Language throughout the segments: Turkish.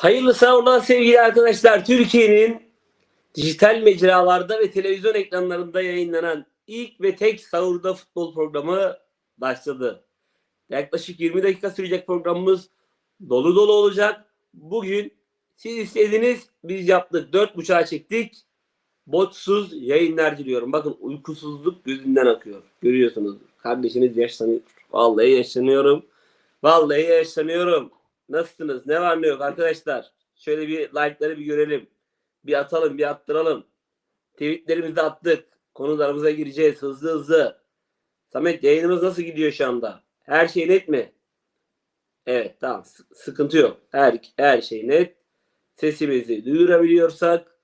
Hayırlı sağlıklar sevgili arkadaşlar. Türkiye'nin dijital mecralarda ve televizyon ekranlarında yayınlanan ilk ve tek sahurda futbol programı başladı. Yaklaşık 20 dakika sürecek programımız dolu dolu olacak. Bugün siz istediniz biz yaptık. 4.30'a çektik. Botsuz yayınlar diliyorum. Bakın uykusuzluk gözünden akıyor. Görüyorsunuz. Kardeşiniz yaşlanıyor. Vallahi yaşlanıyorum. Vallahi yaşlanıyorum. Nasılsınız? Ne var ne yok arkadaşlar? Şöyle bir like'ları bir görelim. Bir atalım, bir attıralım. Tweetlerimizi de attık. Konularımıza gireceğiz hızlı hızlı. Samet yayınımız nasıl gidiyor şu anda? Her şey net mi? Evet tamam S- sıkıntı yok. Her, her şey net. Sesimizi duyurabiliyorsak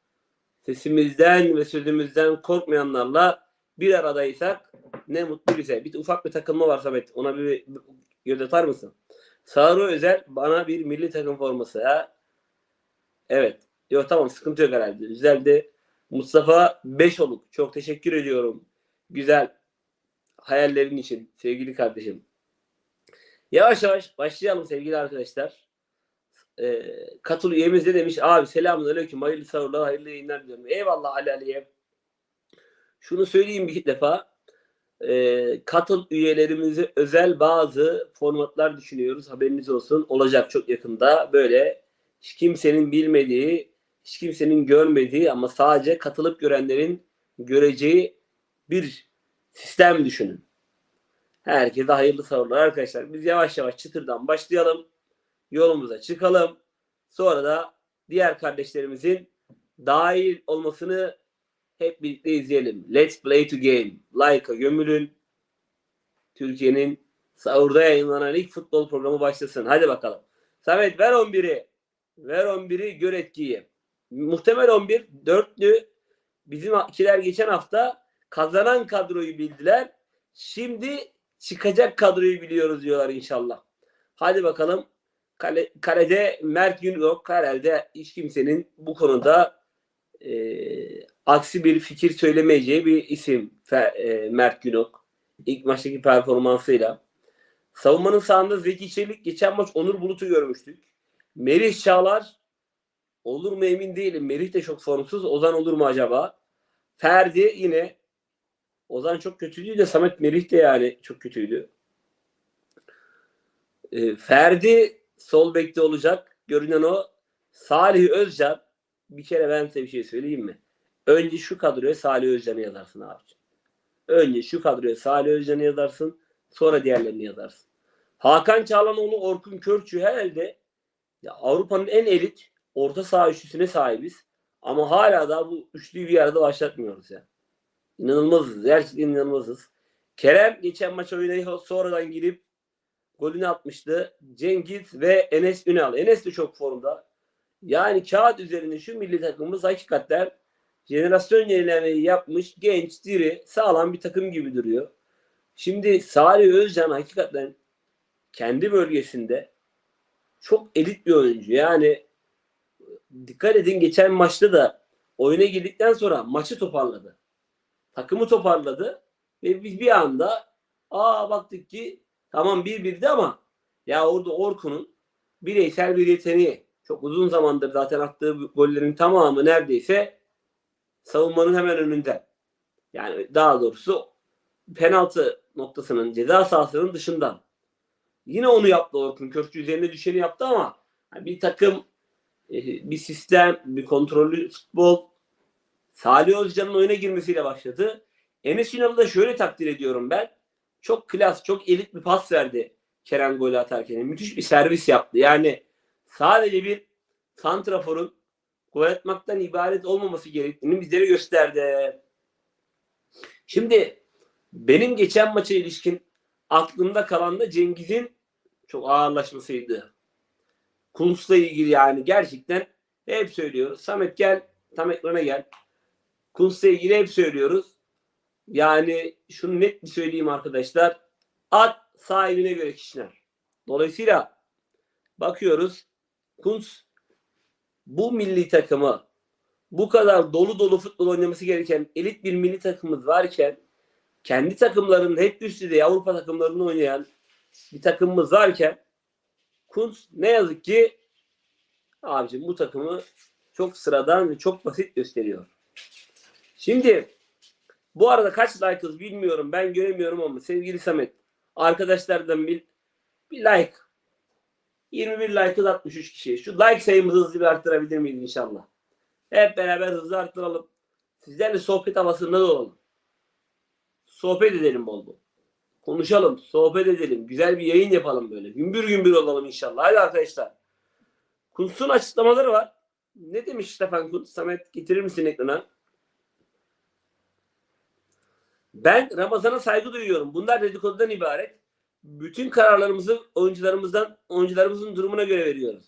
sesimizden ve sözümüzden korkmayanlarla bir aradaysak ne mutlu bize. Bir ufak bir takılma var Samet. Ona bir, bir göz atar mısın? Sarı özel bana bir milli takım forması ha. Evet. Yok tamam sıkıntı yok herhalde. Güzeldi. Mustafa Beşoluk. Çok teşekkür ediyorum. Güzel hayallerin için sevgili kardeşim. Yavaş yavaş başlayalım sevgili arkadaşlar. Ee, katıl üyemiz de demiş abi selamun aleyküm hayırlı sahurlar hayırlı yayınlar diliyorum. Eyvallah Ali Ali'ye. Şunu söyleyeyim bir defa. Ee, katıl üyelerimize özel bazı formatlar düşünüyoruz. Haberiniz olsun. Olacak çok yakında. Böyle hiç kimsenin bilmediği, hiç kimsenin görmediği ama sadece katılıp görenlerin göreceği bir sistem düşünün. Herkese hayırlı sahurlar arkadaşlar. Biz yavaş yavaş çıtırdan başlayalım. Yolumuza çıkalım. Sonra da diğer kardeşlerimizin dahil olmasını hep birlikte izleyelim. Let's play to game. Like'a gömülün. Türkiye'nin sahurda yayınlanan ilk futbol programı başlasın. Hadi bakalım. Samet ver 11'i. Ver 11'i gör etkiyi. Muhtemel 11 dörtlü. Bizim ikiler geçen hafta kazanan kadroyu bildiler. Şimdi çıkacak kadroyu biliyoruz diyorlar inşallah. Hadi bakalım. Kale, kalede Mert Günok herhalde hiç kimsenin bu konuda e, aksi bir fikir söylemeyeceği bir isim e, Mert Günok. İlk maçtaki performansıyla. Savunmanın sağında Zeki Çelik geçen maç Onur Bulut'u görmüştük. Merih Çağlar olur mu emin değilim. Merih de çok formsuz. Ozan olur mu acaba? Ferdi yine Ozan çok kötüydü de Samet Merih de yani çok kötüydü. E, Ferdi sol bekte olacak. Görünen o. Salih Özcan bir kere ben size bir şey söyleyeyim mi? Önce şu kadroya Salih Özcan'ı yazarsın abi. Önce şu kadroya Salih Özcan'ı yazarsın. Sonra diğerlerini yazarsın. Hakan Çağlanoğlu, Orkun Körçü herhalde ya Avrupa'nın en elit orta saha üçlüsüne sahibiz. Ama hala da bu üçlüyü bir arada başlatmıyoruz ya. İnanılmazız. Gerçekten inanılmazız. Kerem geçen maç oynayıp sonradan girip golünü atmıştı. Cengiz ve Enes Ünal. Enes de çok formda. Yani kağıt üzerinde şu milli takımımız hakikaten jenerasyon yenilemeyi yapmış genç, diri, sağlam bir takım gibi duruyor. Şimdi Salih Özcan hakikaten kendi bölgesinde çok elit bir oyuncu. Yani dikkat edin geçen maçta da oyuna girdikten sonra maçı toparladı. Takımı toparladı ve biz bir anda aa baktık ki tamam bir birdi ama ya orada Orkun'un bireysel bir yeteneği çok uzun zamandır zaten attığı gollerin tamamı neredeyse savunmanın hemen önünde. Yani daha doğrusu penaltı noktasının ceza sahasının dışından. Yine onu yaptı Orkun. Körçü üzerine düşeni yaptı ama bir takım e, bir sistem, bir kontrollü futbol Salih Özcan'ın oyuna girmesiyle başladı. Enes Ünal'ı da şöyle takdir ediyorum ben. Çok klas, çok elit bir pas verdi Kerem golü atarken. Müthiş bir servis yaptı. Yani sadece bir santraforun gol atmaktan ibaret olmaması gerektiğini bizlere gösterdi. Şimdi benim geçen maça ilişkin aklımda kalan da Cengiz'in çok ağırlaşmasıydı. Kuntz'la ilgili yani gerçekten hep söylüyoruz. Samet gel, tam ekrana gel. Kuntz'la ilgili hep söylüyoruz. Yani şunu net bir söyleyeyim arkadaşlar. At sahibine göre kişiler. Dolayısıyla bakıyoruz Kuntz bu milli takımı bu kadar dolu dolu futbol oynaması gereken elit bir milli takımımız varken kendi takımlarının hep üst düzey Avrupa takımlarını oynayan bir takımımız varken Kuntz ne yazık ki Abicim bu takımı çok sıradan ve çok basit gösteriyor. Şimdi bu arada kaç like'ız bilmiyorum. Ben göremiyorum ama sevgili Samet arkadaşlardan bir, bir like 21 like'ız 63 kişi. Şu like sayımızı hızlı bir arttırabilir miyiz inşallah? Hep beraber hızlı arttıralım. Sizlerle sohbet havasında da olalım. Sohbet edelim bol bol. Konuşalım, sohbet edelim. Güzel bir yayın yapalım böyle. Gümbür gümbür olalım inşallah. Hadi arkadaşlar. Kuntz'un açıklamaları var. Ne demiş Stefan Kuntz? Samet getirir misin ekrana? Ben Ramazan'a saygı duyuyorum. Bunlar dedikodudan ibaret. Bütün kararlarımızı oyuncularımızdan oyuncularımızın durumuna göre veriyoruz.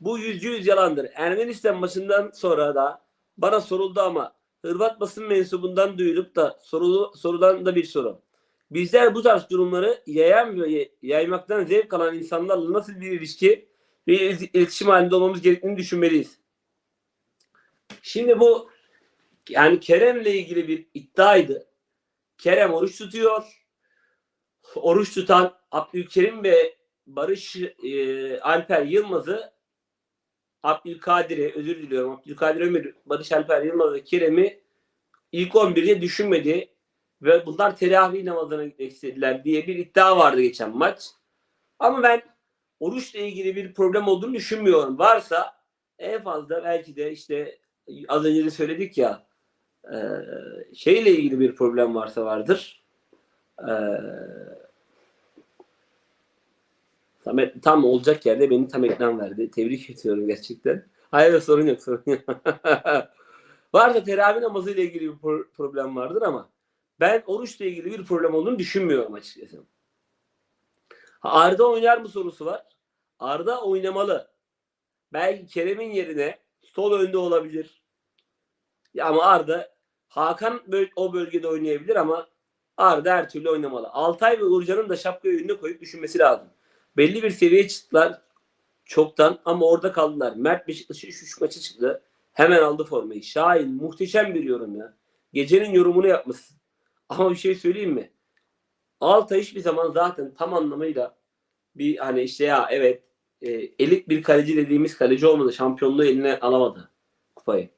Bu yüzde yüz yalandır. Ermenistan maçından sonra da bana soruldu ama Hırvat basın mensubundan duyulup da sorulu, sorulan da bir soru. Bizler bu tarz durumları yayan ve yaymaktan zevk alan insanlarla nasıl bir ilişki ve iletişim halinde olmamız gerektiğini düşünmeliyiz. Şimdi bu yani Kerem'le ilgili bir iddiaydı. Kerem oruç tutuyor. Oruç tutan Abdülkerim ve Barış e, Alper Yılmaz'ı Abdülkadir'i özür diliyorum. Abdülkadir Ömür, Barış Alper Yılmaz ve Kerem'i ilk 11'de düşünmedi ve bunlar teravih namazına gitmek istediler diye bir iddia vardı geçen maç. Ama ben oruçla ilgili bir problem olduğunu düşünmüyorum. Varsa en fazla belki de işte az önce de söyledik ya e, şeyle ilgili bir problem varsa vardır. E, Samet tam olacak yerde beni tam ekran verdi. Tebrik ediyorum gerçekten. Hayır sorun yok sorun yok. Varsa teravih namazı ile ilgili bir problem vardır ama ben oruçla ilgili bir problem olduğunu düşünmüyorum açıkçası. Arda oynar mı sorusu var. Arda oynamalı. Belki Kerem'in yerine sol önde olabilir. Ya ama Arda Hakan o bölgede oynayabilir ama Arda her türlü oynamalı. Altay ve Uğurcan'ın da şapkayı önüne koyup düşünmesi lazım. Belli bir seviyeye çıktılar çoktan ama orada kaldılar. Mert Beşiktaş'ı 3 maçı çıktı. Hemen aldı formayı. Şahin muhteşem bir yorum ya. Gecenin yorumunu yapmışsın. Ama bir şey söyleyeyim mi? Altay hiçbir zaman zaten tam anlamıyla bir hani işte ya evet e, elit bir kaleci dediğimiz kaleci olmadı. Şampiyonluğu eline alamadı kupayı.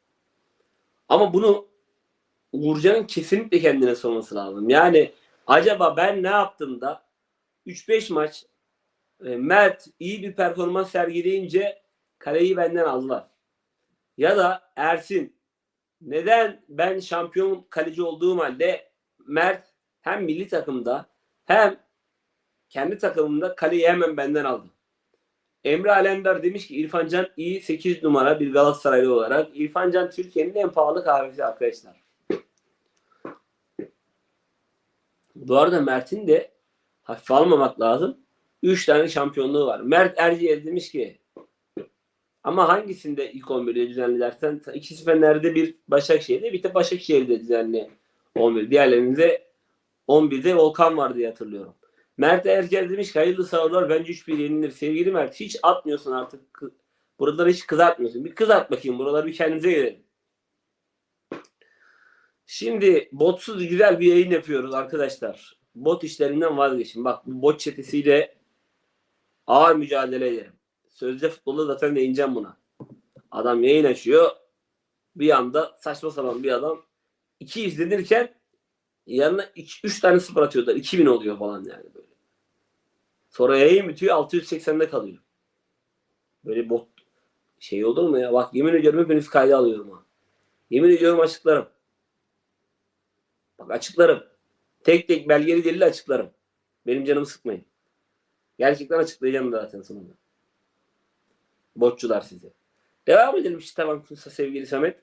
Ama bunu Uğurcan'ın kesinlikle kendine sorması lazım. Yani acaba ben ne yaptım da 3-5 maç e, Mert iyi bir performans sergileyince kaleyi benden aldılar. Ya da Ersin neden ben şampiyon kaleci olduğum halde Mert hem milli takımda hem kendi takımında kaleyi hemen benden aldı. Emre Alemdar demiş ki İrfan Can iyi 8 numara bir Galatasaraylı olarak. İrfan Can Türkiye'nin en pahalı kahvesi arkadaşlar. Bu arada Mert'in de hafife almamak lazım. 3 tane şampiyonluğu var. Mert Erciyes demiş ki ama hangisinde ilk 11'de düzenli dersen ikisi Fener'de bir Başakşehir'de bir de Başakşehir'de düzenli 11. Diğerlerinde 11'de Volkan var diye hatırlıyorum. Mert Erkel demiş ki hayırlı sağlar bence 3-1 yenilir. Sevgili Mert hiç atmıyorsun artık. Buraları hiç kızartmıyorsun. Bir kızart bakayım. Buraları bir kendinize gelelim. Şimdi botsuz güzel bir yayın yapıyoruz arkadaşlar. Bot işlerinden vazgeçin. Bak bu bot çetesiyle ağır mücadele ederim. Sözde futbolda zaten değineceğim buna. Adam yayın açıyor. Bir anda saçma sapan bir adam iki izlenirken yanına iki, üç tane sıfır atıyorlar. 2000 oluyor falan yani böyle. Sonra yayın bitiyor 680'de kalıyor. Böyle bot şey olur mu ya? Bak yemin ediyorum hepiniz kayda alıyorum ha. Yemin ediyorum açıklarım. Bak açıklarım. Tek tek belgeli delil açıklarım. Benim canımı sıkmayın. Gerçekten açıklayacağım zaten sonunda. Botçular size. Devam edelim işte tamam sevgili Samet.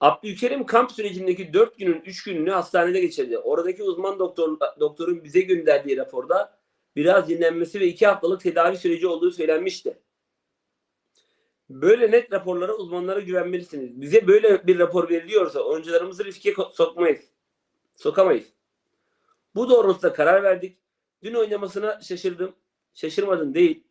Abdülkerim kamp sürecindeki 4 günün 3 gününü hastanede geçirdi. Oradaki uzman doktor, doktorun bize gönderdiği raporda biraz dinlenmesi ve 2 haftalık tedavi süreci olduğu söylenmişti. Böyle net raporlara uzmanlara güvenmelisiniz. Bize böyle bir rapor veriliyorsa oyuncularımızı riske sokmayız. Sokamayız. Bu doğrultuda karar verdik. Dün oynamasına şaşırdım. Şaşırmadım değil.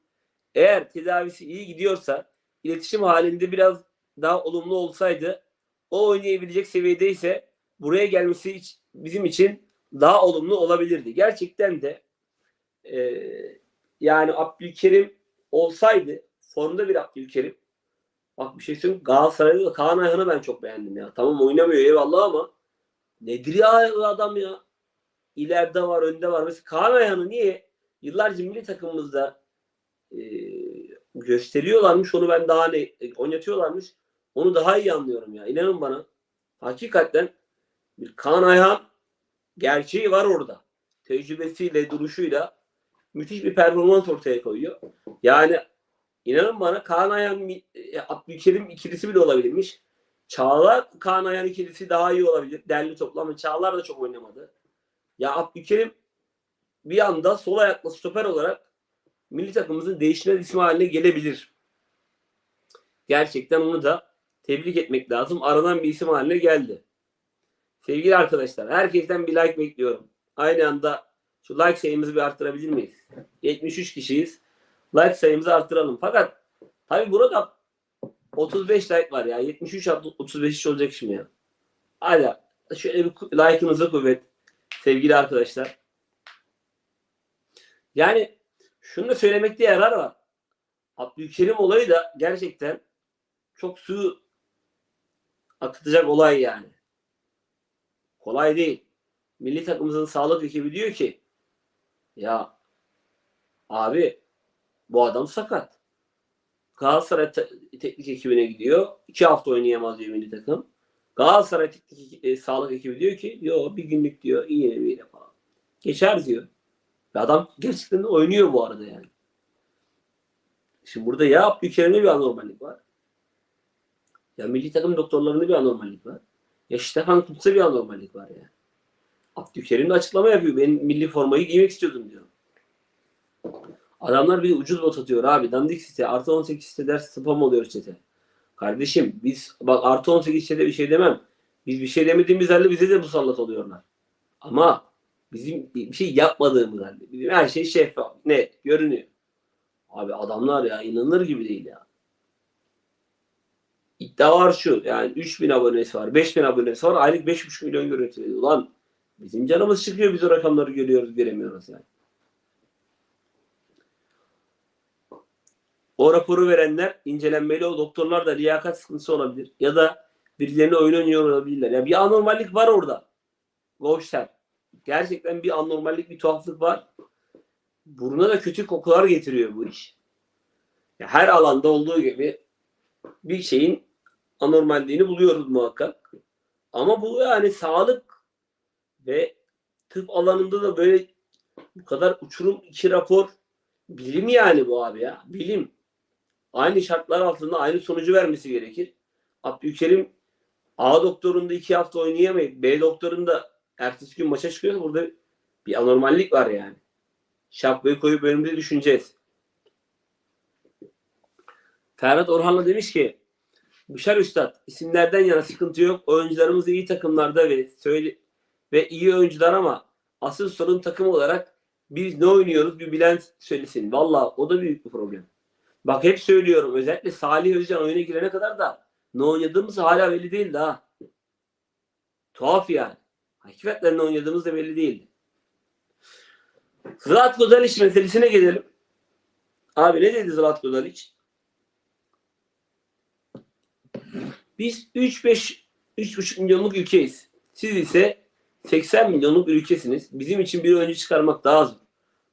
Eğer tedavisi iyi gidiyorsa iletişim halinde biraz daha olumlu olsaydı o oynayabilecek seviyedeyse buraya gelmesi bizim için daha olumlu olabilirdi. Gerçekten de e, yani Abdülkerim olsaydı formda bir Abdülkerim bak bir şey söyleyeyim Galatasaray'da da Kaan Ayhan'ı ben çok beğendim ya. Tamam oynamıyor eyvallah ama nedir ya bu adam ya? İleride var, önde var. Mesela Kaan Ayhan'ı niye yıllarca milli takımımızda e, gösteriyorlarmış onu ben daha ne e, oynatıyorlarmış. Onu daha iyi anlıyorum ya. İnanın bana. Hakikaten bir Kaan Ayhan gerçeği var orada. Tecrübesiyle, duruşuyla müthiş bir performans ortaya koyuyor. Yani inanın bana Kaan Ayhan e, Abdülkerim ikilisi bile olabilirmiş. Çağlar Kaan Ayhan ikilisi daha iyi olabilir. Derli toplu ama Çağlar da çok oynamadı. Ya Abdülkerim bir anda sol ayaklı stoper olarak milli takımımızın değişmez ismi haline gelebilir. Gerçekten onu da tebrik etmek lazım. Aradan bir isim haline geldi. Sevgili arkadaşlar, herkesten bir like bekliyorum. Aynı anda şu like sayımızı bir arttırabilir miyiz? 73 kişiyiz. Like sayımızı arttıralım. Fakat tabi burada 35 like var ya. 73 35 iş olacak şimdi ya. Hadi şöyle bir like'ınıza kuvvet sevgili arkadaşlar. Yani şunu da söylemekte yarar var. Abdülkerim olayı da gerçekten çok su akıtacak olay yani. Kolay değil. Milli takımımızın sağlık ekibi diyor ki ya abi bu adam sakat. Galatasaray te- teknik ekibine gidiyor. iki hafta oynayamaz diyor milli takım. Galatasaray teknik e, sağlık ekibi diyor ki yo bir günlük diyor iyi yemeğiyle falan. Geçer diyor. Ve adam gerçekten oynuyor bu arada yani. Şimdi burada ya Abdülkerim'de bir anormallik var. Ya milli takım doktorlarında bir anormallik var. Ya Stefan Kuntz'ta bir anormallik var ya. Abdülkerim de açıklama yapıyor. Ben milli formayı giymek istiyordum diyor. Adamlar bir ucuz bot atıyor abi. Dandik site. Artı 18 siteler spam oluyor çete. Kardeşim biz bak artı 18 sitede bir şey demem. Biz bir şey demediğimiz halde bize de musallat oluyorlar. Ama bizim bir şey yapmadığımız halde. Bizim her şey şeffaf. Net. Görünüyor. Abi adamlar ya inanılır gibi değil ya. İddia var şu. Yani 3000 abonesi var. 5000 abonesi var. Aylık 5,5 milyon görüntü veriyor. Ulan bizim canımız çıkıyor. Biz o rakamları görüyoruz, göremiyoruz yani. O raporu verenler incelenmeli. O doktorlar da liyakat sıkıntısı olabilir. Ya da birilerine oyun oynuyor olabilirler. Ya bir anormallik var orada. Goşter. Gerçekten bir anormallik, bir tuhaflık var. Buruna da kötü kokular getiriyor bu iş. Ya her alanda olduğu gibi bir şeyin anormalliğini buluyoruz muhakkak. Ama bu yani sağlık ve tıp alanında da böyle bu kadar uçurum iki rapor bilim yani bu abi ya. Bilim. Aynı şartlar altında aynı sonucu vermesi gerekir. Abdülkerim A doktorunda iki hafta oynayamayıp B doktorunda ertesi gün maça çıkıyor. Burada bir anormallik var yani. Şapkayı koyup önümüze düşüneceğiz. Ferhat Orhan'la demiş ki Büşar Üstad isimlerden yana sıkıntı yok. Oyuncularımız iyi takımlarda ve söyle ve iyi oyuncular ama asıl sorun takım olarak biz ne oynuyoruz bir bilen söylesin. Valla o da büyük bir problem. Bak hep söylüyorum özellikle Salih Özcan oyuna girene kadar da ne oynadığımız hala belli değil daha. Tuhaf yani. Hakikaten ne oynadığımız da belli değil. Zlatko Dalic meselesine gelelim. Abi ne dedi Zlatko Dalic? Biz 3-5 3,5 milyonluk ülkeyiz. Siz ise 80 milyonluk bir ülkesiniz. Bizim için bir oyuncu çıkarmak daha zor.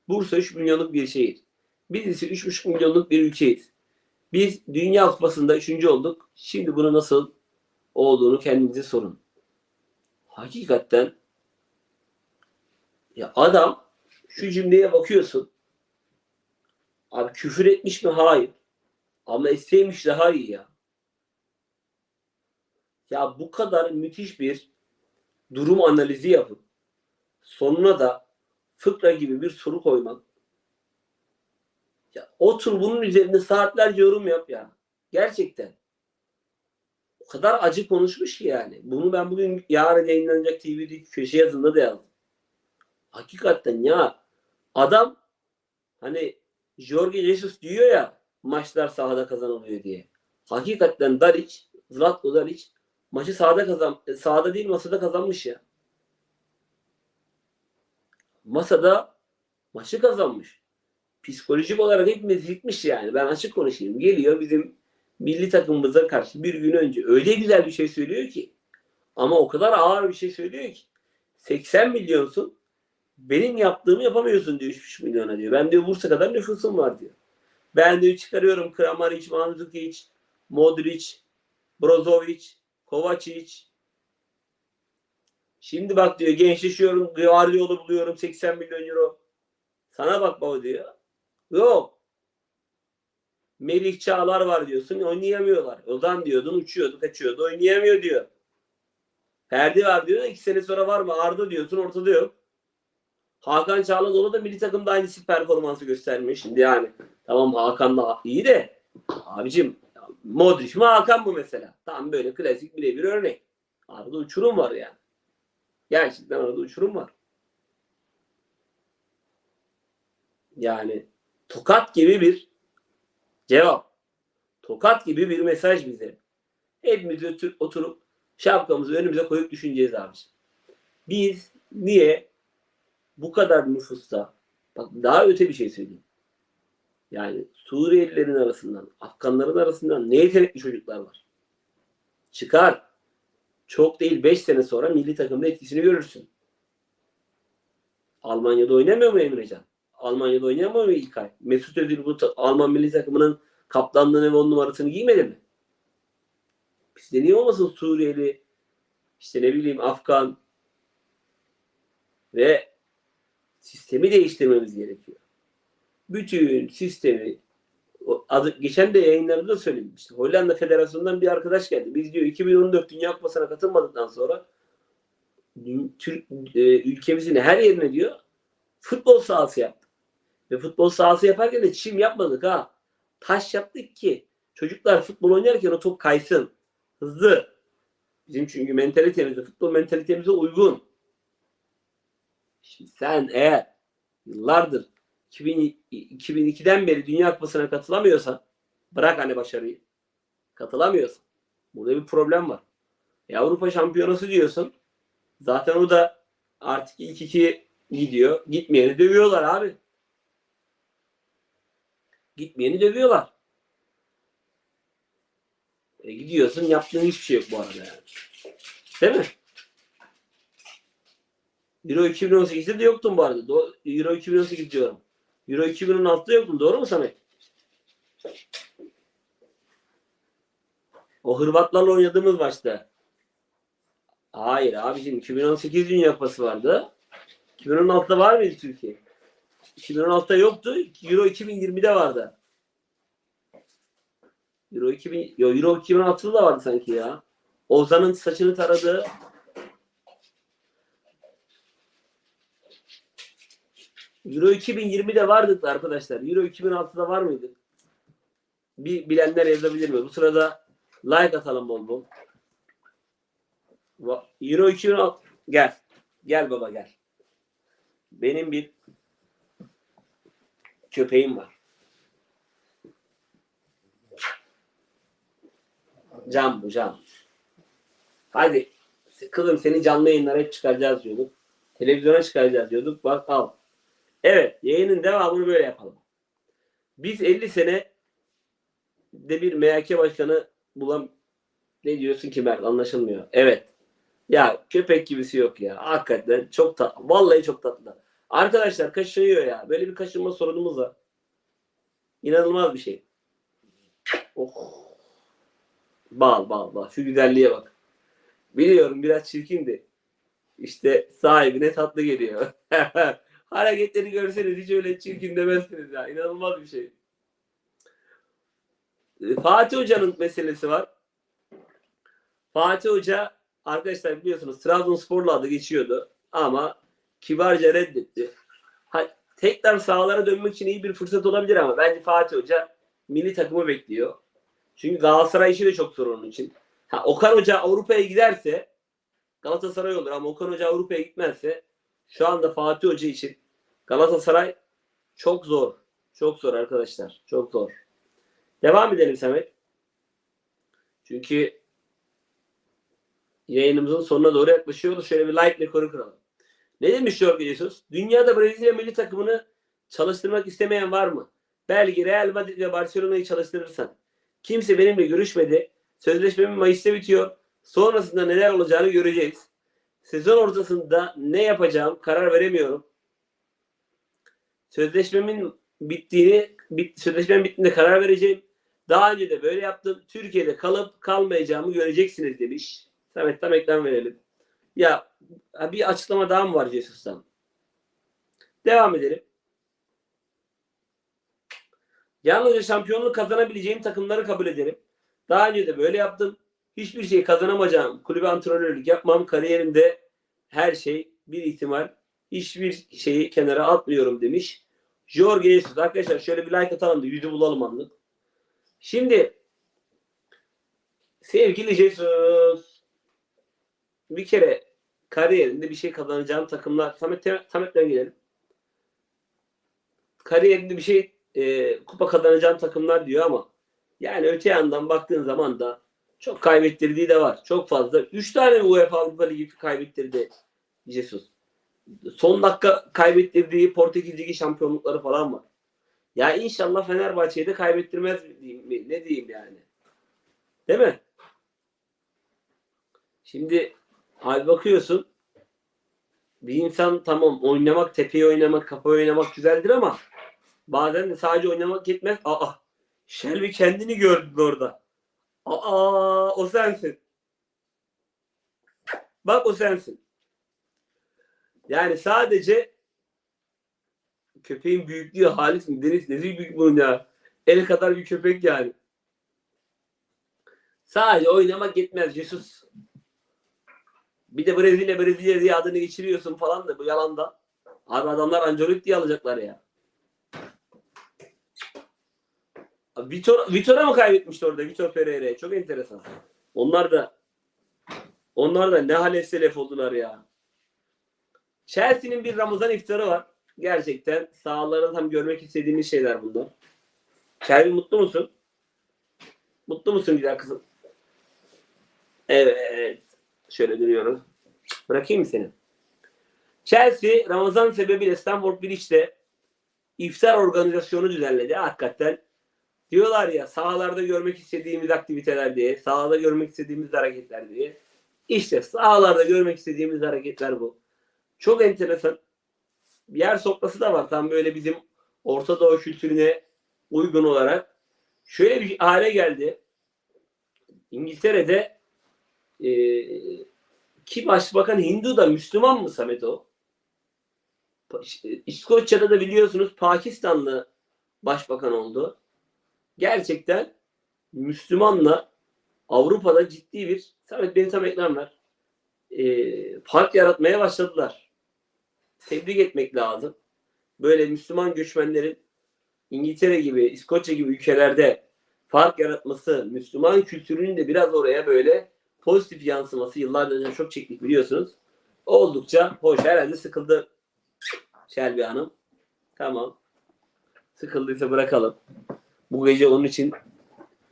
Bursa 3 milyonluk bir şehir. Biz ise 3,5 milyonluk bir ülkeyiz. Biz Dünya Kupası'nda 3. olduk. Şimdi bunu nasıl olduğunu kendinize sorun. Hakikaten ya adam şu cümleye bakıyorsun. Abi küfür etmiş mi? Hayır. Ama isteymiş daha iyi ya. Ya bu kadar müthiş bir durum analizi yapıp sonuna da fıkra gibi bir soru koymak. Ya otur bunun üzerinde saatlerce yorum yap ya. Gerçekten. O kadar acı konuşmuş ki yani. Bunu ben bugün yarın yayınlanacak TV'deki köşe yazında da yazdım. Hakikaten ya adam hani Jorge Jesus diyor ya maçlar sahada kazanılıyor diye. Hakikaten Dalic, Zlatko Dalic maçı sahada kazan sahada değil masada kazanmış ya. Masada maçı kazanmış. Psikolojik olarak hepimiz yıkmış yani. Ben açık konuşayım. Geliyor bizim milli takımımıza karşı bir gün önce öyle güzel bir şey söylüyor ki ama o kadar ağır bir şey söylüyor ki 80 milyonsun benim yaptığımı yapamıyorsun diyor 3,5 milyona diyor. Ben diyor Bursa kadar nüfusum var diyor. Ben diyor çıkarıyorum Kramaric, Mandzukic, Modric, Brozovic, Kovacic. Şimdi bak diyor gençleşiyorum. Guardiola'u buluyorum 80 milyon euro. Sana bak baba diyor. Yok. Melih Çağlar var diyorsun oynayamıyorlar. Ozan diyordun uçuyordu kaçıyordu oynayamıyor diyor. Ferdi var diyor iki sene sonra var mı Arda diyorsun ortada yok. Hakan Çağlazoğlu da milli takımda aynısı performansı göstermiş. Şimdi yani tamam Hakan da iyi de abicim Modric mi Hakan mı mesela? Tam böyle klasik birebir örnek. Arada uçurum var yani. Gerçekten arada uçurum var. Yani tokat gibi bir cevap. Tokat gibi bir mesaj bize. Hepimiz otur- oturup şapkamızı önümüze koyup düşüneceğiz abi. Biz niye bu kadar nüfusta bak daha öte bir şey söyleyeyim. Yani Suriyelilerin arasından, Afganların arasından ne yetenekli çocuklar var. Çıkar. Çok değil 5 sene sonra milli takımda etkisini görürsün. Almanya'da oynamıyor mu Emrecan? Almanya'da oynayamıyor mu İlkay? Mesut Özil bu Alman milli takımının kaptanlığını ve on numarasını giymedi mi? Bizde niye olmasın Suriyeli, işte ne bileyim Afgan ve sistemi değiştirmemiz gerekiyor. Bütün sistemi adı, geçen de yayınlarda da söyledim. İşte Hollanda Federasyonu'ndan bir arkadaş geldi. Biz diyor 2014 Dünya Kupası'na katılmadıktan sonra Türk e, ülkemizin her yerine diyor futbol sahası yaptık. Ve futbol sahası yaparken de çim yapmadık ha. Taş yaptık ki çocuklar futbol oynarken o top kaysın. Hızlı. Bizim çünkü mentalitemize, futbol mentalitemize uygun. Şimdi sen eğer yıllardır 2000, 2002'den beri Dünya Kupası'na katılamıyorsan bırak hani başarıyı. Katılamıyorsan. Burada bir problem var. E Avrupa Şampiyonası diyorsun. Zaten o da artık ilk iki gidiyor. Gitmeyeni dövüyorlar abi. Gitmeyeni dövüyorlar. E gidiyorsun yaptığın hiçbir şey yok bu arada yani. Değil mi? Euro 2018'de de yoktun bu arada. Do- Euro 2018 diyorum. Euro 2016'da yoktun. Doğru mu Samet? O Hırvatlarla oynadığımız maçta. Hayır abicim 2018 Dünya Kupası vardı. 2016'da var mıydı Türkiye? 2016'da yoktu. Euro 2020'de vardı. Euro 2000 yo, Euro 2016'da da vardı sanki ya. Ozan'ın saçını taradığı Euro 2020'de vardık da arkadaşlar. Euro 2006'da var mıydı? Bir bilenler yazabilir mi? Bu sırada like atalım bol bol. Euro 2006 gel. Gel baba gel. Benim bir köpeğim var. Cam bu cam. Hadi kızım seni canlı yayınlara hep çıkaracağız diyorduk. Televizyona çıkaracağız diyorduk. Bak al. Evet yayının devamını böyle yapalım. Biz 50 sene de bir MHK başkanı bulan ne diyorsun ki Mert anlaşılmıyor. Evet. Ya köpek gibisi yok ya. Hakikaten çok tatlı. Vallahi çok tatlı. Arkadaşlar kaşınıyor ya. Böyle bir kaşınma sorunumuz var. İnanılmaz bir şey. Oh. Bal bal bal. Şu güzelliğe bak. Biliyorum biraz çirkindi. İşte sahibine tatlı geliyor. Hareketleri görseniz hiç öyle çirkin demezsiniz ya. İnanılmaz bir şey. Ee, Fatih Hoca'nın meselesi var. Fatih Hoca arkadaşlar biliyorsunuz Trabzonspor'la adı geçiyordu ama kibarca reddetti. Ha, tekrar sahalara dönmek için iyi bir fırsat olabilir ama bence Fatih Hoca milli takımı bekliyor. Çünkü Galatasaray işi de çok zor onun için. Ha, Okan Hoca Avrupa'ya giderse Galatasaray olur ama Okan Hoca Avrupa'ya gitmezse şu anda Fatih Hoca için Galatasaray çok zor. Çok zor arkadaşlar. Çok zor. Devam edelim Samet. Çünkü yayınımızın sonuna doğru yaklaşıyoruz. Şöyle bir like rekoru kıralım. Ne demiş Jorge Jesus? Dünyada Brezilya milli takımını Çalıştırmak istemeyen var mı? Belki Real Madrid ve Barcelona'yı çalıştırırsan. Kimse benimle görüşmedi. Sözleşmem Mayıs'ta bitiyor. Sonrasında neler olacağını göreceğiz. Sezon ortasında ne yapacağım karar veremiyorum. Sözleşmemin bittiğini, bit, sözleşmem bittiğinde karar vereceğim. Daha önce de böyle yaptım. Türkiye'de kalıp kalmayacağımı göreceksiniz demiş. Samet tam ekran verelim. Ya bir açıklama daha mı var Jesus'tan? Devam edelim. Yalnızca şampiyonluk kazanabileceğim takımları kabul ederim. Daha önce de böyle yaptım. Hiçbir şey kazanamayacağım. Kulübe antrenörlük yapmam. Kariyerimde her şey bir ihtimal. Hiçbir şeyi kenara atmıyorum demiş. Jorge Jesus. Arkadaşlar şöyle bir like atalım da yüzü bulalım anlık. Şimdi sevgili Jesus bir kere kariyerinde bir şey kazanacağım takımlar Samet, Samet'ten gelelim. Kariyerinde bir şey e, kupa kazanacağım takımlar diyor ama yani öte yandan baktığın zaman da çok kaybettirdiği de var. Çok fazla. 3 tane UEFA Avrupa Ligi kaybettirdi Jesus. Son dakika kaybettirdiği Portekiz Ligi şampiyonlukları falan var. Ya inşallah Fenerbahçe'yi de kaybettirmez diyeyim, ne diyeyim yani. Değil mi? Şimdi abi bakıyorsun bir insan tamam oynamak, tepeyi oynamak, kafa oynamak güzeldir ama bazen de sadece oynamak yetmez. Aa Shelby kendini gördün orada. Aa o sensin. Bak o sensin. Yani sadece köpeğin büyüklüğü halis mi? Deniz ne büyük bunun ya? El kadar bir köpek yani. Sadece oynamak yetmez Jesus. Bir de Brezilya Brezilya diye adını geçiriyorsun falan da bu yalanda. Abi adamlar Ancelotti alacaklar ya. Vitor, Vitor'a mı kaybetmişti orada? Vitor Pereira'ya. Çok enteresan. Onlar da onlar da ne hale selef oldular ya. Chelsea'nin bir Ramazan iftarı var. Gerçekten sahaları tam görmek istediğimiz şeyler bunlar. Shelby mutlu musun? Mutlu musun güzel kızım? Evet. Şöyle duruyoruz. Bırakayım mı seni? Chelsea Ramazan sebebiyle Stamford Bridge'de iftar organizasyonu düzenledi. Hakikaten diyorlar ya sahalarda görmek istediğimiz aktiviteler diye, sahada görmek istediğimiz hareketler diye. İşte sahalarda görmek istediğimiz hareketler bu. Çok enteresan. Bir yer sofrası da var. Tam böyle bizim Orta Doğu kültürüne uygun olarak. Şöyle bir hale geldi. İngiltere'de e, ki başbakan Hindu da Müslüman mı Samet o? İskoçya'da da biliyorsunuz Pakistanlı başbakan oldu. Gerçekten Müslümanla Avrupa'da ciddi bir Samet beni tam ekran ver. E, fark yaratmaya başladılar. Tebrik etmek lazım. Böyle Müslüman göçmenlerin İngiltere gibi, İskoçya gibi ülkelerde fark yaratması, Müslüman kültürünün de biraz oraya böyle pozitif yansıması yıllardır önce çok çektik biliyorsunuz. Oldukça hoş. Herhalde sıkıldı Shelby Hanım. Tamam. Sıkıldıysa bırakalım. Bu gece onun için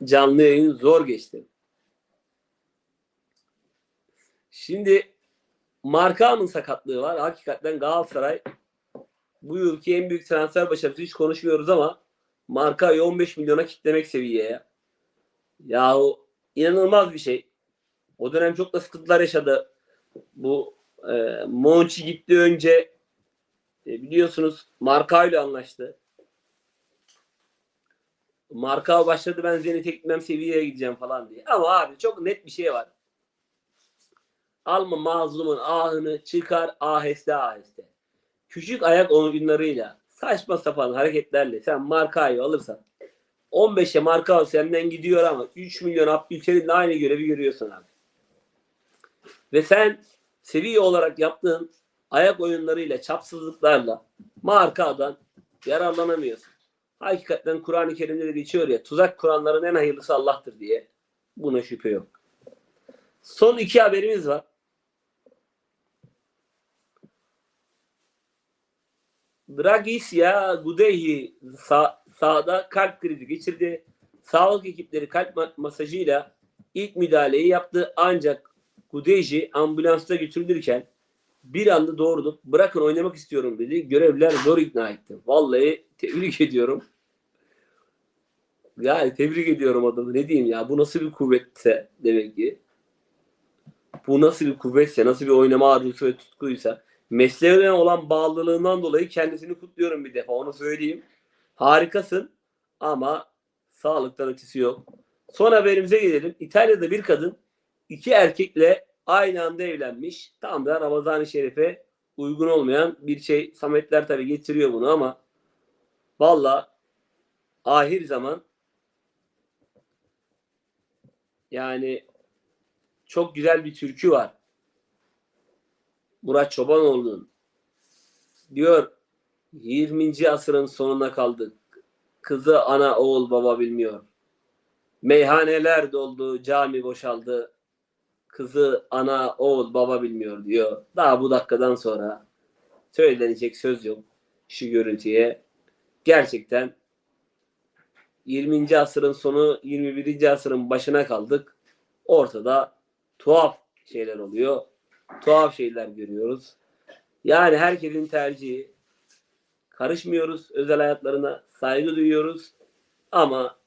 canlı yayın zor geçti. Şimdi Markanın sakatlığı var. Hakikaten Galatasaray bu yılki en büyük transfer başarısı hiç konuşmuyoruz ama Marka'yı 15 milyona kitlemek seviyeye. Ya o inanılmaz bir şey. O dönem çok da sıkıntılar yaşadı. Bu e, Monchi gitti önce e, biliyorsunuz Marka ile anlaştı. Marka başladı ben Zenit'e gitmem seviyeye gideceğim falan diye. Ama abi çok net bir şey var. Alma mazlumun ahını çıkar aheste aheste. Küçük ayak oyunlarıyla saçma sapan hareketlerle sen markayı alırsan 15'e marka senden gidiyor ama 3 milyon Abdülkerim'le aynı görevi görüyorsun abi. Ve sen seviye olarak yaptığın ayak oyunlarıyla, çapsızlıklarla markadan yararlanamıyorsun. Hakikaten Kur'an-ı Kerim'de de geçiyor ya tuzak kuranların en hayırlısı Allah'tır diye. Buna şüphe yok. Son iki haberimiz var. Dragisya Gudehi sağ, sağda kalp krizi geçirdi. Sağlık ekipleri kalp masajıyla ilk müdahaleyi yaptı. Ancak Gudeji ambulansta götürülürken bir anda doğrulup bırakın oynamak istiyorum dedi. Görevliler zor ikna etti. Vallahi tebrik ediyorum. Yani tebrik ediyorum adamı. Ne diyeyim ya bu nasıl bir kuvvetse demek ki. Bu nasıl bir kuvvetse, nasıl bir oynama arzusu ve tutkuysa. Mesleğine olan bağlılığından dolayı kendisini kutluyorum bir defa. Onu söyleyeyim. Harikasın ama sağlıktan ötesi yok. Son haberimize gelelim. İtalya'da bir kadın iki erkekle aynı anda evlenmiş. Tam da Ramazan-ı Şerif'e uygun olmayan bir şey. Sametler tabii getiriyor bunu ama valla ahir zaman yani çok güzel bir türkü var. Murat Çobanoğlu'nun diyor 20. asırın sonuna kaldık. Kızı ana oğul baba bilmiyor. Meyhaneler doldu, cami boşaldı. Kızı ana oğul baba bilmiyor diyor. Daha bu dakikadan sonra söylenecek söz yok şu görüntüye. Gerçekten 20. asırın sonu 21. asırın başına kaldık. Ortada tuhaf şeyler oluyor. Tuhaf şeyler görüyoruz. Yani herkesin tercihi. Karışmıyoruz özel hayatlarına. Saygı duyuyoruz. Ama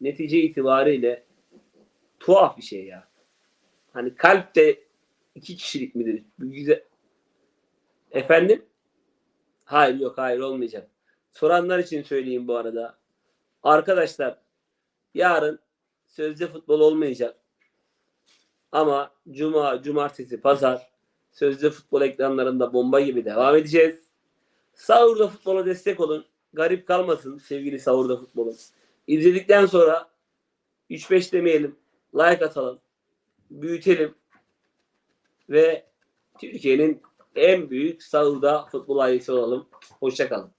netice itibariyle tuhaf bir şey ya. Hani kalp de iki kişilik midir? Güzel. Efendim? Hayır yok hayır olmayacak. Soranlar için söyleyeyim bu arada. Arkadaşlar yarın sözde futbol olmayacak. Ama cuma, cumartesi, pazar sözde futbol ekranlarında bomba gibi devam edeceğiz. Sahurda futbola destek olun. Garip kalmasın sevgili Sahurda futbolun. İzledikten sonra 3-5 demeyelim. Like atalım. Büyütelim. Ve Türkiye'nin en büyük sahurda futbol ailesi olalım. Hoşçakalın.